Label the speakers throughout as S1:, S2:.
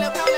S1: เร็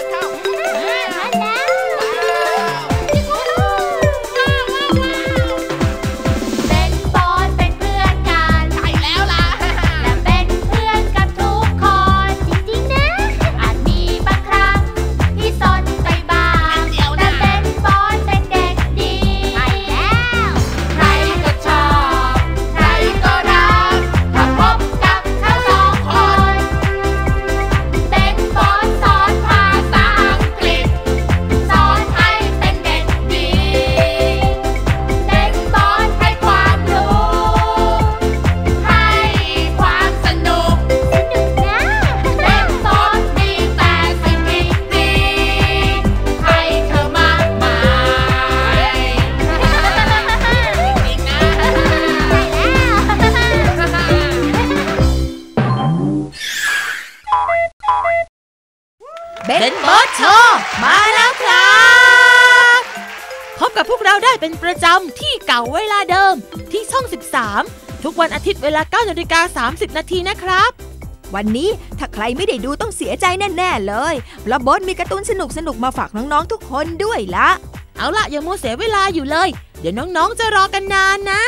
S1: วั
S2: นอาทิตย์
S3: เวลา9นาฬิกา30 นาทีนะครับ
S4: วันนี้ถ้าใครไม่ได้ดูต้องเสียใจแน่ ๆ เลยเพราะโบทมีการ์ตูนสนุกๆมาฝากน้องๆทุกคนด้วยละ
S3: เอาล่ะอย่ามัวเสียเวลาอยู่เลย เดี๋ยวน้องๆจะรอกันนานนะ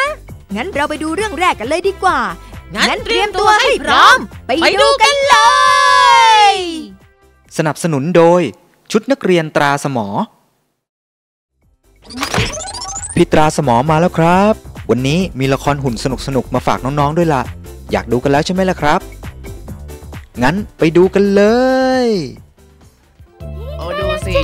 S4: งั้นเราไปดูเรื่องแรกกันเลยดีกว่า
S3: งั้นเตรียมตัวให้พร้อม
S4: ไป
S3: ไป
S4: ดู
S3: ดู
S4: กั
S3: กันนเลย
S5: สนับสนุนโดย ชุดนักเรียนตราสมอพี่ตราสมอมาแล้วครับ วันนี้มีละครหุ่นสนุกๆ มาฝากน้องๆด้วยล่ะ อยากดูกันแล้วใช่ไหมล่ะครับ งั้นไปดูกันเลย
S1: โอ้ดูสิ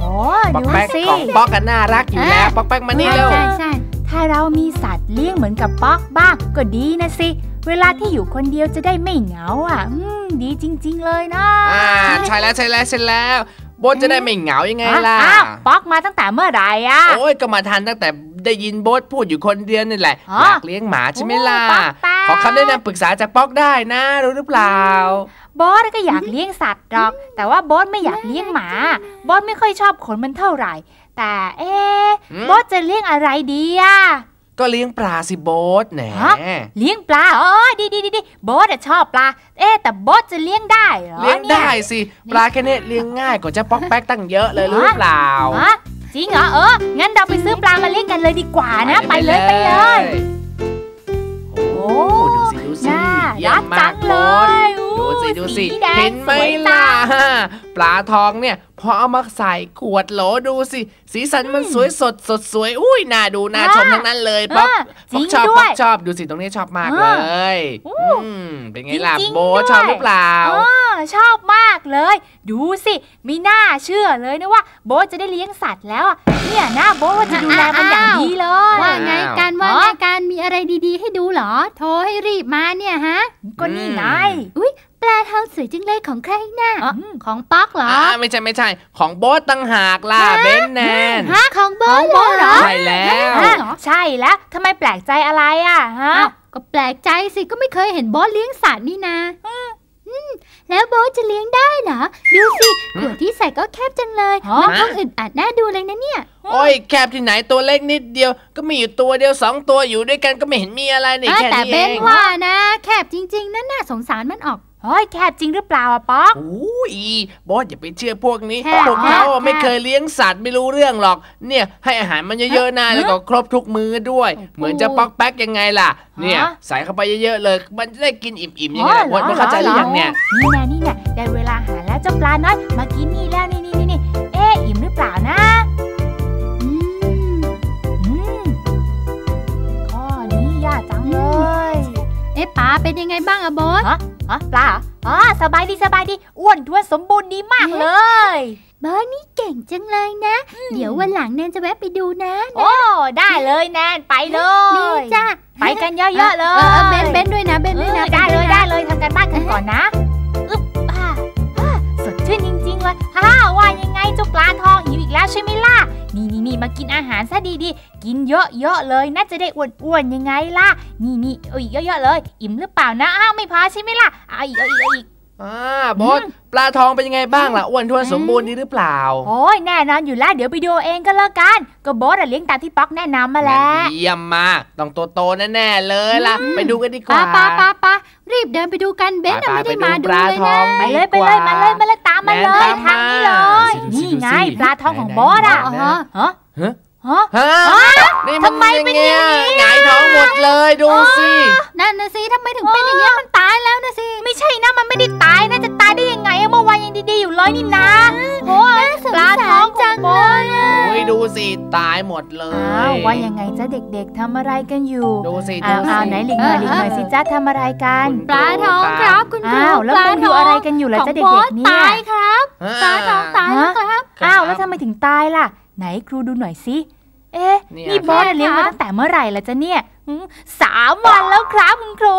S6: โอ้
S1: ป๊อก
S6: ดู
S1: แป๊ก
S6: สิ
S1: ของป๊อกกันน่ารักอยู่แล้วป๊อกแป๊กมานี่เร็ว
S6: ใช่ใช่ถ้าเรามีสัตว์เลี้ยงเหมือนกับป๊อกบ้างก็ดีนะสิ เวลาที่อยู่คนเดียวจะได้ไม่เหงาอะอืมดีจริง ๆ เลยนะ
S1: อ่าใช่แล้วใช่แล้วใช่แล้วโบทจะได้ไม่เหงายังไงล่ะ
S6: อ้าวป๊อกมาตั้งแต่เมื่อไหร่อะ
S1: โอ้ยก็มาทันตั้งแต่ ได้ยินโบทพูดอยู่คนเดียวนี่แหละ
S6: อ๋อ
S1: อยากเลี้ยงหมาใช่ไหมล่ะ
S6: โอ้ป๊อกแป๊ก
S1: ขอคำแนะนำปรึกษาจากป๊อกได้นะรู้หรือเปล่า
S6: บอสก็อยากเลี้ยงสัตว์หรอก แต่ว่าบอสไม่อยากเลี้ยงหมาบอสไม่ค่อยชอบขนมันเท่าไหร่ แต่เอ๊ะ
S1: หืม
S6: บอสจะเลี้ยงอะไรดีอะ
S1: ก็เลี้ยงปลาสิโบทแหน
S6: ฮะเลี้ยงปลาอ๋อดีดีดีดีบอสอะชอบปลา เอ๊ะแต่บอสจะเลี้ยงได้เหรอ
S1: เลี้ยง
S6: นี่
S1: ได้สิ ปลาแค่เนี้ยเลี้ยงง่ายกว่าจะป๊อกแป๊กตั้งเยอะเลยรู้หรือเปล่า
S6: ฮะ จริงเหรอเออ งั้นเราไปซื้อปลามาเลี้ยงกันเลยดีกว่านะ ไปเลยไปเลย
S1: โอ้ดูสิดูสิ
S6: น่า
S1: เยี่ย
S6: รั
S1: ม
S6: ก
S1: มา
S6: จั
S1: ก
S6: ง
S1: โบ
S6: เล
S1: ท
S6: ยอู้
S1: ดูสิดูสิ
S6: แดง
S1: เห็นไหม
S6: สวยจั
S1: ล่ะ
S6: ง
S1: ปลาทองเนี่ยพอเอามาใส่ขวดโหลดูสิ สีสันมันสวยสดสดสวย อุ้ยน่าดูน่าชมทั้งนั้นเลยป๊อก
S6: อ่า
S1: ป๊อก
S6: จริง
S1: ชอบ
S6: ด้
S1: ป๊
S6: ว
S1: อยกชอบดูสิตรงนี้ชอบมาก
S6: อ่า
S1: เลย
S6: อู้
S1: อืมเป็นไงล่ะ
S6: จริงๆ
S1: โบท
S6: ด้วย
S1: ชอบหรือเปล่า
S6: เออชอบมากเลย ดูสิไม่น่าเชื่อเลยนะว่า โบทจะได้เลี้ยงสัตว์แล้วอะเนี่ยหน้าโบทว่าจะดูแลมันอย่างดีเลย
S1: ว่า
S7: ว่าไงการว่าไงการมีอะไรดีๆ ให้ดูเหรอ โทรให้รีบมาเนี่ยฮะ
S6: ก็นี่ไง
S7: ปลาทองสวยจังเลยของใครน่ะ
S6: อ๋อ
S7: อืมของป๊อกเหรอ
S1: อ่าไม่ใช่ไม่ใช่ ของโบทตั้งหากล่ะเบนแนน
S7: ฮะของโบอส
S6: ของโบ๊ทเหรอ
S1: ใช่แล้ว
S7: ฮะเหรอ
S6: ใช่แล้วทำไมแปลกใจอะไรอะฮะ
S7: อ้าวก็แปลกใจสิก็ไม่เคยเห็นโบอสเลี้ยงสัตว์นี่นะอืมแล้วโบอสจะเลี้ยงได้เหรอดูสิขวดที่ใส่ก็แคบจังเลย
S6: ฮะ
S7: น้องคงอึดอัดน่าดูเลยนะเนี่ย
S1: โอ้ยแคบที่ไหนตัวเล็กนิดเดียว ก็มีอยู่ตัวเดียวสองตัวอยู่ด้วยกันก็ไม่เห็นมีอะไรนี่
S7: อะ
S1: แค่
S7: แต่
S1: นี้
S7: เบ
S1: เอนง
S7: ว่านะ แคบจริง ๆนั่นน่าสงสารมันออก
S6: เฮ้ยแคบจริงหรือเปล่าอะป๊อก
S1: โอ้ยบอสอย่าไปเชื่อพวกนี้
S7: แค่
S1: พวกเขาอะ
S7: แค่
S1: ไม่เคยเลี้ยงสัตว์ไม่รู้เรื่องหรอก เนี่ยให้อาหารมันเยอะๆนะแล้วก็ครบทุกมื้อด้วย เหมือนจะป๊อกแป๊กยังไงล่ะ เนี่ยใส่เข้าไปเยอะๆเลย มันจะได้กินอิ่มๆยังไงล่ะ
S6: อ๋
S1: บ
S6: อ
S1: อส
S6: เหรอ
S1: ไม่เข้าใจหรือยังเนี่ย
S6: นี่นะนี่นะได้เวลาอาหารแล้วเจ้าปลาน้อยมากินนี่แล้วนี่นี่นี่นี่เอ๊ะอิ่มหรือเปล่านะ เอ๊ะ
S7: ป๋าเป็นยังไงบ้างอะโบอส
S6: ฮะฮะปลาเหรออ๋อสบายดีสบายดีอ้วนท้วนสมบูรณ์ดีมากเลย
S7: โบอสนี่เก่งจังเลยนะ เดี๋ยววันหลังแนนจะแวะไปดูนะ
S6: โอ้ได้เลยแนนไปเล
S7: นี่
S6: ย
S7: จ้า
S6: ไปกันเยอะๆเล
S7: เอยอเบนเบนด้วยนะเบนด้วยนะ
S6: เออได้เลย
S7: บนวนะ
S6: ได้เลยทำกันบ้านกันก่อนนะอึ๊บอ่าอ่าสดชื่นจริงๆเลยฮ่าว่ายังไงเจ้าปลาทองหิว อีกแล้วใช่ไหมล่ะ นี่นี่นี่มากินอาหารซะดีๆ กินเยอะๆเลยน่าจะได้อ้วนๆยังไงล่ะ นี่นี่เอาอีกเยอะๆเลย อิ่มหรือเปล่านะ อ้าวไม่พอใช่ไหมล่ะเอาอีกอีกอีก
S1: อ่าบอสปลาทองเป็นยังไงบ้างล่ะอ้วนท้วนสมบูรณ์ดีหรือเปล่า
S6: โอ้ยแน่นอนอยู่แล้วเดี๋ยวไปดูเองก็แล้วกัน ก็โบสอะเลี้ยงตามที่ป๊อกแนะนำมาแล้ว
S1: เยี่ยมมากต้องโตๆแน่ๆเลยล่ะ ไปดูกันดีก
S7: ป้า
S1: ว่า
S7: ป้าป้าป้ารีบเดินไปดูกันเบนน่ะ
S1: ไป
S7: ไม่
S1: ๆ
S7: ได้มาดู
S1: ปลา
S7: เลย
S1: ทอ
S7: นะ
S1: ง
S6: ไปเลยไปเลยมาเลยมาเลยตามมาเลย
S1: ตาม
S6: ทางนี้เลย
S1: มา
S6: นี่ไง
S1: ดูสิ
S6: ปลาทองของ
S1: ไหนๆ
S6: บอสอะ
S1: ไหน
S6: ฮะ
S1: ๆ
S6: ฮะ
S1: ฮะ
S6: ฮะ
S1: ฮะนี่มัน
S6: ทำไมเป็นอย่างนี้
S1: หงายท้องหมดเลยดูสิ
S7: นั่นนะสิทำไมถึงเป็นอย่างเงี้ยมันตายแล้วนะสิ
S6: ไม่ใช่นะมันไม่ได้ตายนะจะตายได้ยังไงอะเมื่อวานยังดีๆอยู่เลยนี่นะโอ้ยปลาทองจังเลย
S1: โอ้ยดูสิตายหมดเลย
S6: อ้าวว่ายังไงจ๊ะเด็กๆทำอะไรกันอยู่
S1: ดูสิ
S6: อ้า
S1: ดู
S6: ว
S1: สิ
S6: อ้าวไหนลิงหน่อยลิงหน่อยสิจ๊ะทำอะไรกัน
S1: คุณ
S7: ปลาทองครับคุณครู
S6: อ้าวแล้ว
S7: ปลา
S6: คุณ
S7: ท
S6: ดู
S7: อง
S6: อะไรกันอยู่ล่ะ
S7: ของ
S6: จ๊ะ
S7: โบ๊
S6: เด็ก
S7: ท
S6: ๆเนี่ย
S7: ตายครับปลาทองตายแล้วครับ
S6: อ้าวแล้วทำไมถึงตายล่ะไหนครูดูหน่อยสิ เอ๊ะ
S1: เนี่ย
S6: นี่บอส
S7: ครับ
S6: เลี้ยงมาตั้งแต่เมื่อไหร่ล่ะจ๊ะเนี่ยหืมสามวันแล้วครับคุณครู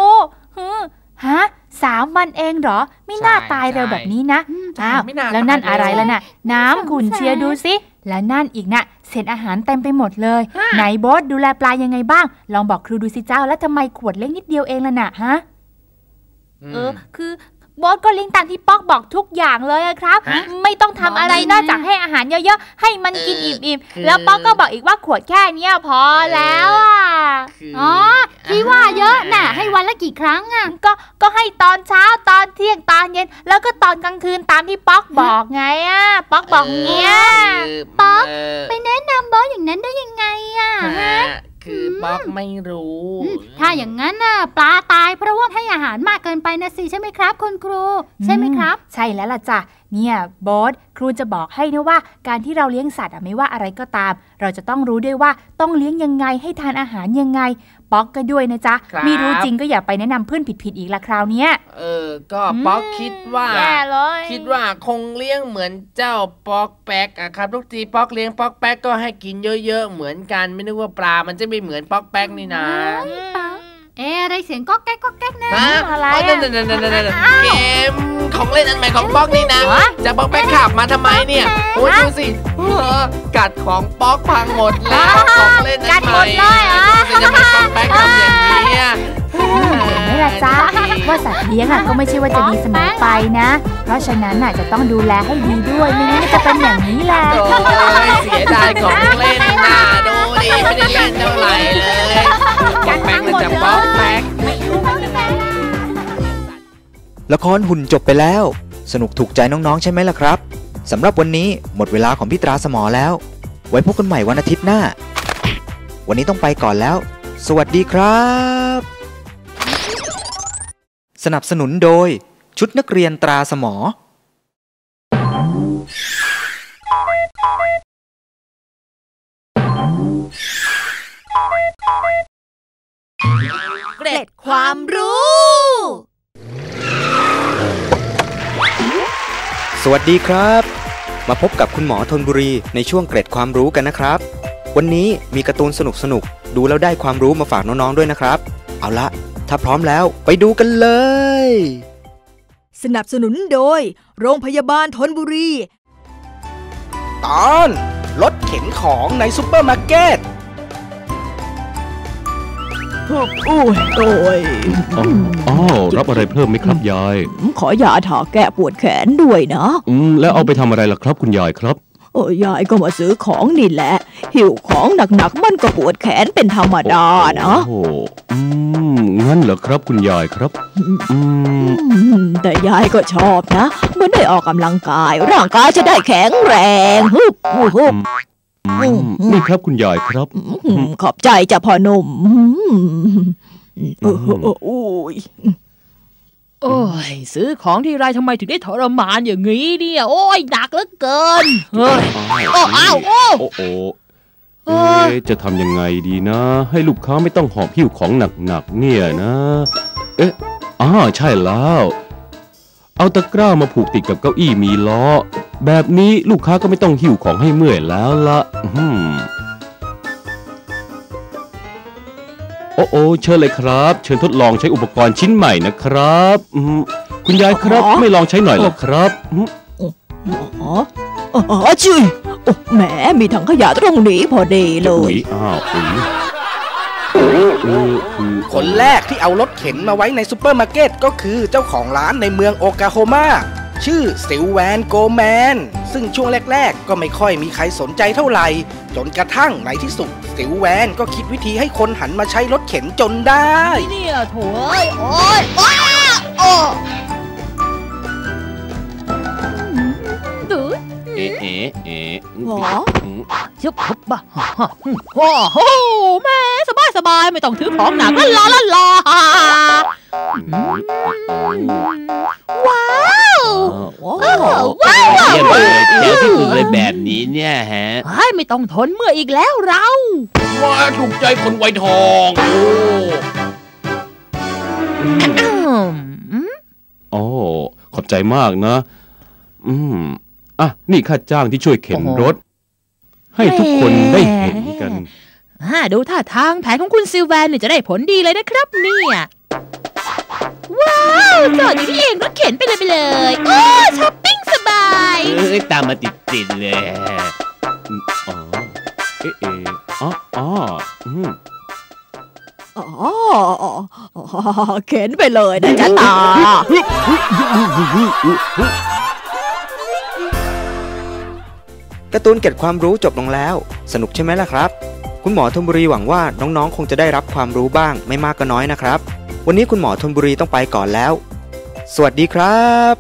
S6: หืมฮะสามวันเองเหรอ ไม่น่า
S1: ใช่
S6: ตายเร็ว
S1: ใช่
S6: แบบนี้นะอ้าว
S1: ไม่น่า
S6: แล้วนั่น
S1: ตาย
S6: อะไร
S1: เร็ว
S6: แล้วน่ะ น้ำขุ่นเชียร์ดูสิ แล้วนั่นอีกน่ะเศษอาหารเต็มไปหมดเลยไหนบอสดูแลปลายังไงบ้าง ลองบอกครูดูสิเจ้าแล้วทำไมขวดเล็กนิดเดียวเองล่ะน่ะฮะเออคือ บอสก็เลี้ยงตามที่ป๊อกบอกทุกอย่างเลยอะครับ
S1: ฮะ
S6: ไม่ต้องทำอะไร
S7: บอกเลยนะ
S6: นอกจากให้อาหารเยอะๆ ให้มันกิน
S1: เออ
S6: อิ่ม
S1: คือ
S6: ๆแล้วป๊อกก็บอกอีกว่าขวดแค่เนี้ยพอแล้วอะ
S1: คือ
S7: อ๋อที่ว่าเยอะน่ะ ให้วันละกี่ครั้งอะ
S6: ก็ก็ให้ตอนเช้าตอนเที่ยงตอนเย็น แล้วก็ตอนกลางคืนตามที่ป๊อกบอกไงอะป๊อกบอกเนี้ย
S1: คือ
S7: ป๊อก
S1: เไป
S7: แนะนำบอสอย่างนั้นได้ยังไงอะ
S1: ฮะ คือป๊อกไม่รู้
S7: อืมถ้าอย่างนั้นน่ะปลาตายเพราะว่าให้อาหารมากเกินไปนะสิใช่ไหมครับ คุณครู ใช่ไหมครับ
S6: ใช่แล้วล่ะจ้ะเนี่ยบอสครูจะบอกให้นะว่า การที่เราเลี้ยงสัตว์อะไม่ว่าอะไรก็ตาม เราจะต้องรู้ด้วยว่าต้องเลี้ยงยังไงให้ทานอาหารยังไง ป๊อกก็ด้วยนะจ๊ะ ไม่รู้จริงก็อย่าไปแนะนำเพื่อนผิดๆอีกละคราวเนี้ย
S1: เออ ก็ป๊อกคิดว่า
S6: แย่เลย
S1: คิดว่าคงเลี้ยงเหมือนเจ้าป๊อกแป๊กอะครับทุกทีป๊อกเลี้ยงป๊อกแป๊กก็ให้กินเยอะๆเหมือนกันไม่นึกว่าปลามันจะไม่เหมือนป๊อกแป๊กนี่นะ
S7: เอ๊ะอะไรเสียงก๊อกแก๊กก๊อกแก๊กนะ
S1: ฮะ
S6: อะไร
S1: อ๋อ
S6: อะ
S1: นั่นๆๆๆๆเกมของเล่นอันใหม่ของป๊อกนี่นะ
S6: ฮะ
S1: จะป๊อกแป๊กขับมาทำไมเนี่ยโอ้ยดูสิเออกัดของป๊อกพังหมดแล้วของเล่นอั
S6: กั
S1: น
S6: ด
S1: ให
S6: หม
S1: ม่
S6: ดเลยเหรอ
S1: ดูสิจะไม่ป๊อกแป๊กทำอย่างนี้อะ
S6: เห็นไหมล่ะจ๊ะว่าสัตว์เลี้ยงอะก็ไม่ใช่ว่าจะดีเสมอไปนะ เพราะฉะนั้นน่ะจะต้องดูแลให้ดีด้วยไม่งั้นก็จะเป็นอย่างนี้แหละ
S1: โอ้ยเสียดายของเล่นน่ะ
S5: ละครหุ่นจบไปแล้ว สนุกถูกใจน้องๆ ใช่ไหมล่ะครับสำหรับวันนี้หมดเวลาของพี่ตราสมอแล้ว ไว้พบกันใหม่วันอาทิตย์หน้า วันนี้ต้องไปก่อนแล้ว สวัสดีครับ สนับสนุนโดย ชุดนักเรียนตราสมอ
S3: เกร็ดความรู้
S5: วัสดีครับ มาพบกับคุณหมอธนบุรีในช่วงเกร็ดความรู้กันนะครับ วันนี้มีการ์ตูนสนุกๆดูแล้วได้ความรู้มาฝากน้องๆด้วยนะครับ เอาละถ้าพร้อมแล้วไปดูกันเลย
S4: สนับสนุนโดย โรงพยาบาลทนบุรี
S8: ตอนรถเข็นของในซุปเปอร์มาร์เก็ต
S9: โอ้ยโอ้ย
S10: อ๋ออ้าวรับอะไรเพิ่มไหมครับยาย
S9: ขอยาถาแก้ปวดแขนด้วยนะ
S10: อืมแล้วเอาไปทำอะไรล่ะครับคุณยายครับ
S9: โอ้ยยายก็มาซื้อของนี่แหละ หิวของหนักๆมันก็ปวดแขนเป็นธรรมดานะ
S10: โอ้โหอืมงั้นเหรอครับคุณยายครับ อืม
S9: อืมแต่ยายก็ชอบนะเมื่อได้ออกกำลังกาย ร่างกายจะได้แข็งแรงฮึบฮึบ
S10: อืม นี่ครับคุณยายครับ
S9: อืมขอบใจจ้ะพ่อหนุ่มอืมเออเออเออโอ้ย
S11: โอ้ยซื้อของที่ไรทำไมถึงได้ทรมานอย่างนี้เนี่ยโอ้ยหนักเหลือเกินเฮ้ยโอ้อ้าวโอ้
S10: โอ้โหเอ๊ะจะทำยังไงดีนะ ให้ลูกค้าไม่ต้องหอบหิ้วของหนักๆเนี่ยนะ เอ๊ะอ้าใช่แล้ว เอาตะกร้ามาผูกติดกับเก้าอี้มีล้อ แบบนี้ลูกค้าก็ไม่ต้องหิ้วของให้เมื่อยแล้วละอืมโอ้โอเชิญเลยครับ เชิญทดลองใช้อุปกรณ์ชิ้นใหม่นะครับอืมคุณยายครับไม่ลองใช้หน่อยเหรอครับอืม
S9: อ๋ออ๋อจุยโอ้แหมมีถังขยะตรงนี้พอดีเล
S10: อุ๊
S9: ย
S10: ยอ้าวอุ๊ยเออคือ
S8: คนแรกที่เอารถเข็นมาไว้ในซุปเปอร์มาร์เก็ตก็คือเจ้าของร้านในเมืองโอกาโฮมา ชื่อสิวแวนโกแมน ซึ่งช่วงแรก ๆ ก็ไม่ค่อยมีใครสนใจเท่าไหร่ จนกระทั่งในที่สุด สิวแวนก็คิดวิธีให้คนหันมาใช้รถเข็นจนได้
S11: เนี่ยโถเอ้ยโอ้ยโอ้ยโอ้
S10: เอ๊ะเอ๊ะเอ๊ะ
S9: หรอ
S10: อืม
S11: ชุบฮึบบ้าโอ้โหแม่สบายสบายไม่ต้องถือของหนักละลาละลาว้าว
S9: โอ้
S11: ว้าว
S10: เยี่ยมเลยเจ๋วที่สุดเลยแบบนี้เนี่ยฮะ
S11: เฮ้ยไม่ต้องทนเมื่ออีกแล้วเรา
S1: ว้าถูกใจคนไวยทองโอ้
S11: อืมอืม
S10: โอ้ขอบใจมากนะ อืม อะนี่ค่าจ้างที่ช่วยเข็นรถ ให้ทุกคนได้เห็นกัน
S11: อ่าดูท่าทางแผนของคุณซิลแวนเนี่ยจะได้ผลดีเลยนะครับเนี่ยว้าวจอดอยู่ที่เองรถเข็นไปเลยไปเลยโอ้ช้อปปิ้งสบาย
S10: เอ้ยตามมาติดติดๆเลยอืมอ๋อเอ๊ะเอ๊ะอ๋ออ๋ออืม
S9: อ๋อเข็นไปเลยนะจ๊ะตา
S5: การ์ตูนเก็บความรู้จบลงแล้ว สนุกใช่ไหมล่ะครับ คุณหมอธนบุรีหวังว่าน้องๆ คงจะได้รับความรู้บ้างไม่มากก็น้อยนะครับ วันนี้คุณหมอธนบุรีต้องไปก่อนแล้ว สวัสดีครับ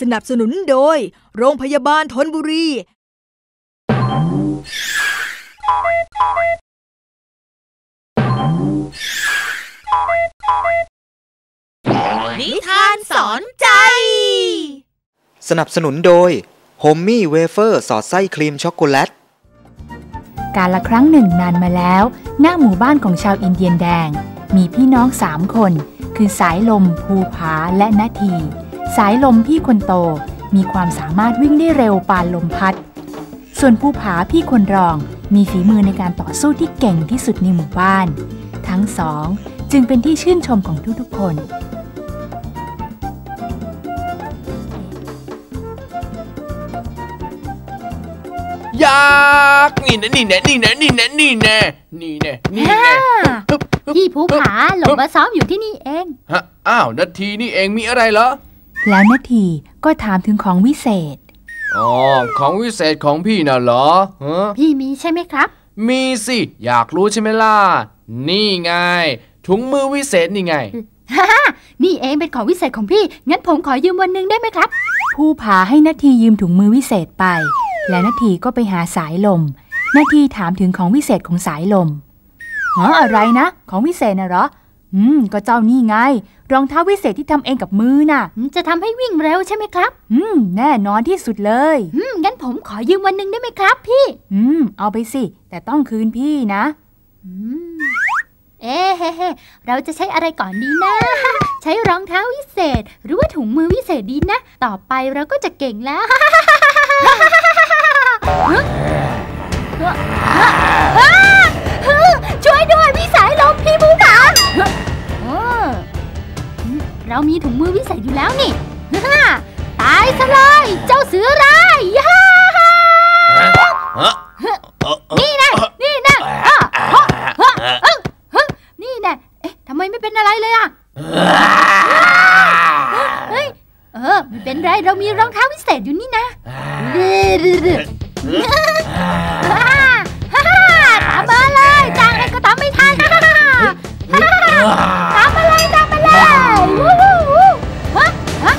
S4: สนับสนุนโดย โรงพยาบาลทนบุรี
S3: นิทานสอนใจ
S5: สนับสนุนโดย โฮมมี่เวเฟอร์สอดไส้ครีมช็อกโกแลต
S6: การละครั้งหนึ่งนานมาแล้ว หน้าหมู่บ้านของชาวอินเดียนแดง มีพี่น้องสามคน คือสายลม ภูผาและนาที สายลมพี่คนโตมีความสามารถวิ่งได้เร็วปานลมพัด ส่วนภูผาพี่คนรองมีฝีมือในการต่อสู้ที่เก่งที่สุดในหมู่บ้าน ทั้งสองจึงเป็นที่ชื่นชมของทุกๆคน
S1: ยักษ์นี่นะนี่นะนี่นะนี่นะนี่นะนี่นะนี่นะฮึบฮึบ
S7: พี่ภูผาหลงมาซ้อมอยู่ที่นี่เอง
S1: ฮะอ้าวนาทีนี่เองมีอะไรเหรอ
S6: แล้วนาทีก็ถามถึงของวิเศษ
S1: อ๋อของวิเศษของพี่น่ะเหรอฮะ
S7: พี่มีใช่ไหมครับ
S1: มีสิอยากรู้ใช่ไหมล่ะนี่ไงถุงมือวิเศษนี่ไง
S7: ฮ่าฮ่านี่เองเป็นของวิเศษของพี่ งั้นผมขอยืมวันหนึ่งได้ไหมครับ
S6: ผู้ผาให้นาทียืมถุงมือวิเศษไป และนาทีก็ไปหาสายลม นาทีถามถึงของวิเศษของสายลมอ๋ออะไรนะ ของวิเศษน่ะเหรอ อืม ก็เจ้านี่ไง รองเท้าวิเศษที่ทำเองกับมือน่ะ
S7: จะทำให้วิ่งเร็วใช่ไหมครับ
S6: อืม แน่นอนที่สุดเลย
S7: อืม งั้นผมขอยืมวันหนึ่งได้ไหมครับ พี่
S6: อืม เอาไปสิ แต่ต้องคืนพี่นะ
S7: อืม เอ๊ะเฮ้เฮ้เราจะใช้อะไรก่อนดีนะ ใช้รองเท้าวิเศษ หรือว่าถุงมือวิเศษดีนะ ต่อไปเราก็จะเก่งแล้ว ช่วยด้วยพี่สายลมพี่บูผาเออเรามีถุงมือวิเศษอยู่แล้วนี่ตายซะเลยเจ้าเสือร้ายย่านี่นะนี่นะนี่นะเอ๊ะทำไมไม่เป็นอะไรเลยอะเฮ้ยเออไม่เป็นไรเรามีรองเท้าวิเศษอยู่นี่นะ ตามมาเลยจ้างให้ก็ตามไม่ทันตามมาเลยตามมาเลยวู้วู้วู้ฮะฮะ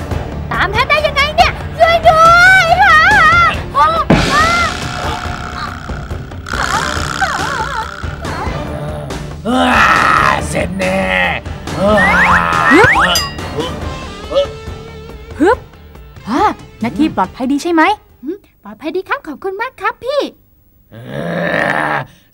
S7: ตามทันได้ยังไงเนี่ยช่วยด้วยฮะฮะฮะ
S1: เสร็จแน่
S6: ฮึบฮ่านาทีปลอดภัยดีใช่ไหม
S7: ภัยดีครับขอบคุณมากครับพี่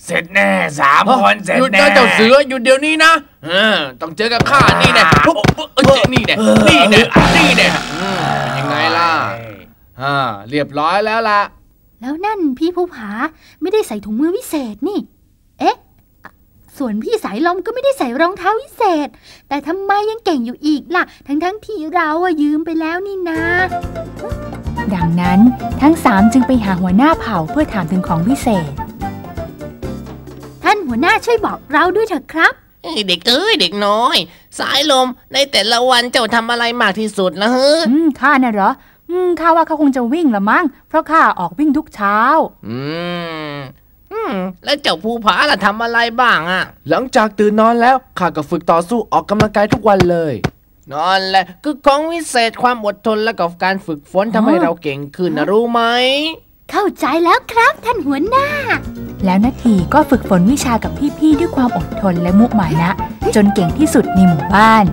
S1: เสร็จแน่สามคนเสร็จแน่หยุดนะเจ้าเสือหยุดเดี๋ยวนี้นะเออต้องเจอกับข้านี่แน่ปุ๊บปุ๊บเอ้ยนี่แน่นี่แน่นี่แน่อืมยังไงล่ะอ่าเรียบร้อยแล้วล่ะ
S7: แล้วนั่นพี่ภูผาไม่ได้ใส่ถุงมือวิเศษนี่ เอ๊ะ ส่วนพี่สายลมก็ไม่ได้ใส่รองเท้าวิเศษ แต่ทำไมยังเก่งอยู่อีกล่ะ ทั้งทั้งๆที่เราอะยืมไปแล้วนี่นะ
S6: ดังนั้นทั้งสามจึงไปหาหัวหน้าเผ่าเพื่อถามถึงของวิเศษ
S7: ท่านหัวหน้าช่วยบอกเราด้วยเถอะครับ
S12: เอ้ยเด็กเอ้ยเด็กน้อย สายลมในแต่ละวันเจ้าทำอะไรมากที่สุดละเฮ้
S6: อืมข้าน่ะเหรออืมข้าว่าเขาคงจะวิ่งละมั้งเพราะข้าออกวิ่งทุกเช้า
S12: อืมอืมแล้วเจ้าภูผาล่ะทำอะไรบ้างอะ
S1: หลังจากตื่นนอนแล้วข้าก็ฝึกต่อสู้ออกกำลังกายทุกวันเลย
S12: นั่นแหละคือของวิเศษความอดทนและกับการฝึกฝนทำให้เราเก่งขึ้นนะรู้ไหม
S7: เข้าใจแล้วครับท่านหัวหน้า
S6: แล้วนาทีก็ฝึกฝนวิชากับพี่ๆด้วยความอดทนและมุมานะ จนเก่งที่สุดในหมู่บ้าน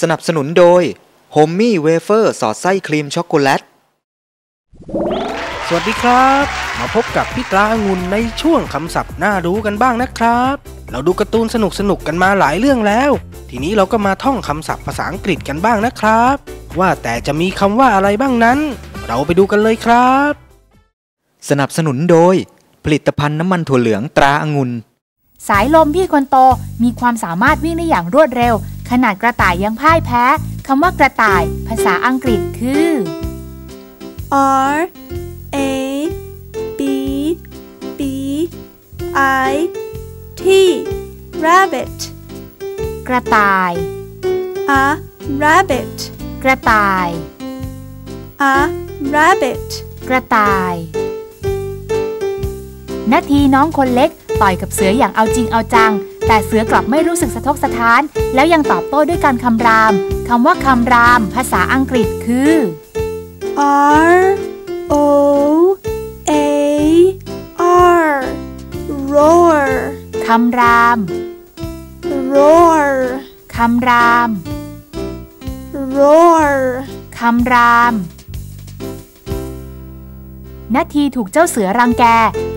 S5: สนับสนุนโดยโฮมมี่เวเฟอร์สอดไส้ครีมช็อกโกแลต
S8: สวัสดีครับ มาพบกับพี่ตราองุ่นในช่วงคำศัพท์น่ารู้กันบ้างนะครับ เราดูการ์ตูนสนุกสนุกๆกันมาหลายเรื่องแล้ว ทีนี้เราก็มาท่องคำศัพท์ภาษาอังกฤษกันบ้างนะครับ ว่าแต่จะมีคำว่าอะไรบ้างนั้น เราไปดูกันเลยครับ
S5: สนับสนุนโดย ผลิตภัณฑ์น้ำมันถั่วเหลืองตราองุ่น
S6: สายลมพี่คนโตมีความสามารถวิ่งได้อย่างรวดเร็ว ขนาดกระต่ายยังพ่ายแพ้คำว่ากระต่าย ภาษาอังกฤษคือ
S13: R A B B I T rabbit
S6: กระต่าย
S13: a rabbit
S6: กระต่าย
S13: a rabbit
S6: กระต่ายนาทีน้องคนเล็กต่อยกับเสืออย่างเอาจริงเอาจัง แต่เสือกลับไม่รู้สึกสะทกสะท้าน แล้วยังตอบโต้ด้วยการคำรามคำว่าคำราม ภาษาอังกฤษคือ
S13: R O A R roar
S6: คำราม
S13: roar
S6: คำราม
S13: roar
S6: คำรามนาทีถูกเจ้าเสือรังแก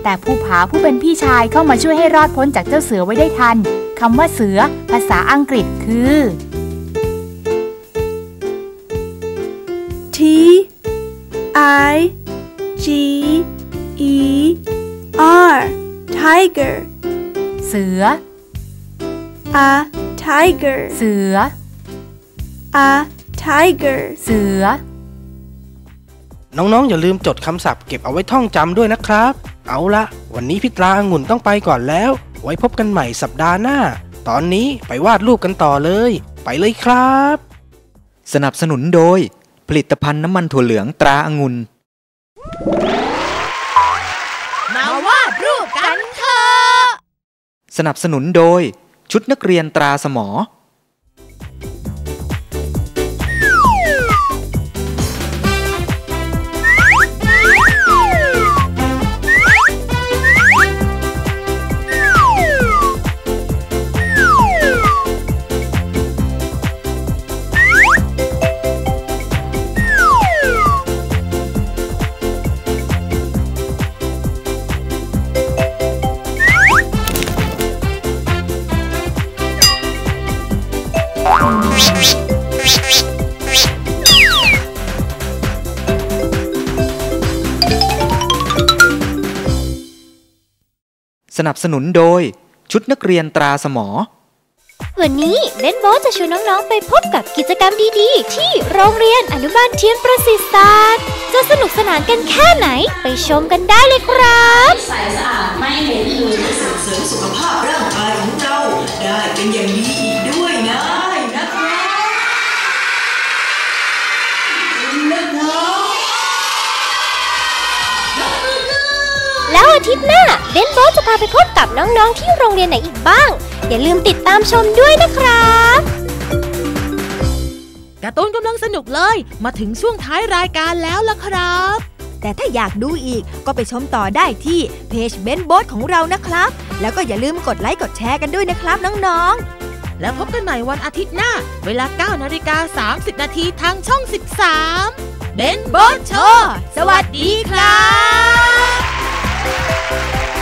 S6: แต่ผู้ผาผู้เป็นพี่ชายเข้ามาช่วยให้รอดพ้นจากเจ้าเสือไว้ได้ทัน คำว่าเสือ ภาษาอังกฤษคือ
S13: T I G E R tiger
S6: เสือ
S13: a tiger
S6: เสือ
S13: a tiger
S6: เสือ
S8: น้องๆ อย่าลืมจดคำศัพท์เก็บเอาไว้ท่องจำด้วยนะครับ เอาละวันนี้พี่ตราองุ่นต้องไปก่อนแล้ว ไว้พบกันใหม่สัปดาห์หน้า ตอนนี้ไปวาดรูปกันต่อเลย ไปเลยครับ
S5: สนับสนุนโดย ผลิตภัณฑ์น้ำมันถั่วเหลืองตราองุ่น
S3: มาวาดรูปกันเถอะ
S5: สนับสนุนโดยชุดนักเรียนตราสมอ นับสนุนโดย ชุดนักเรียนตราสมอ
S14: วันนี้เบนโบทจะชวนน้องๆไปพบกับกิจกรรมดีๆ ที่โรงเรียนอนุบาลเทียนประสิทธิ์ศาสตร์จะสนุกสนานกันแค่ไหนไปชมกันได้เลยครับ
S15: ใสสะอาดไม่เหม็นหืนส่งเสริมสุขภาพร่างกายของเจ้าได้เป็นอย่างดี อา
S14: ทิตย์หน้าเบนโบจะพาไปพบกับน้องๆที่โรงเรียนไหนอีกบ้าง อย่าลืมติดตามชมด้วยนะครับ
S3: การ์ตูนกำลังสนุกเลย มาถึงช่วงท้ายรายการแล้วล่ะครับ
S4: แต่ถ้าอยากดูอีกก็ไปชมต่อได้ที่เพจเบนโบสของเรานะครับ แล้วก็อย่าลืมกดไลค์กดแชร์กันด้วยนะครับน้องๆ
S3: แล้วพบกันใหม่วันอาทิตย์หน้า เวลา9นาฬิกา30 นาทีทางช่อง 13เบนโบทโชว์สวัสดีครับ Thank you.